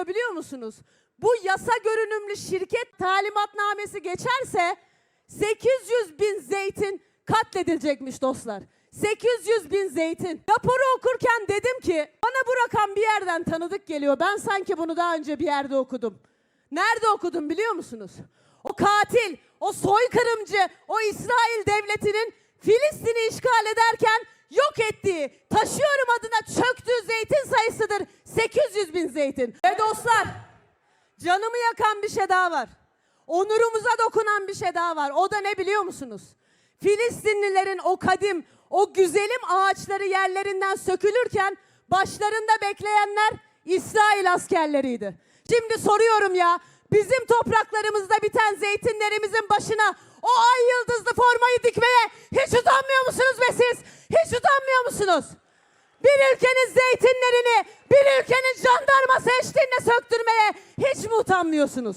geliyor biliyor musunuz? Bu yasa görünümlü şirket talimatnamesi geçerse 800 bin zeytin katledilecekmiş dostlar. 800 bin zeytin. Raporu okurken dedim ki bana bu rakam bir yerden tanıdık geliyor. Ben sanki bunu daha önce bir yerde okudum. Nerede okudum biliyor musunuz? O katil, o soykırımcı, o İsrail devletinin Filistin'i işgal ederken yok ettiği, taşıyorum adına çöktüğü zeytin sayısıdır 800 bin zeytin. Ve dostlar, canımı yakan bir şey daha var. Onurumuza dokunan bir şey daha var. O da ne biliyor musunuz? Filistinlilerin o kadim, o güzelim ağaçları yerlerinden sökülürken başlarında bekleyenler İsrail askerleriydi. Şimdi soruyorum ya, bizim topraklarımızda biten zeytinlerimizin başına o ay yıldızlı formayı dikmeye hiç utanmıyor musunuz be siz? Hiç utanmıyor musunuz? Bir ülkenin zeytinlerini bir ülkenin jandarması eşliğinde söktürmeye hiç mi utanmıyorsunuz?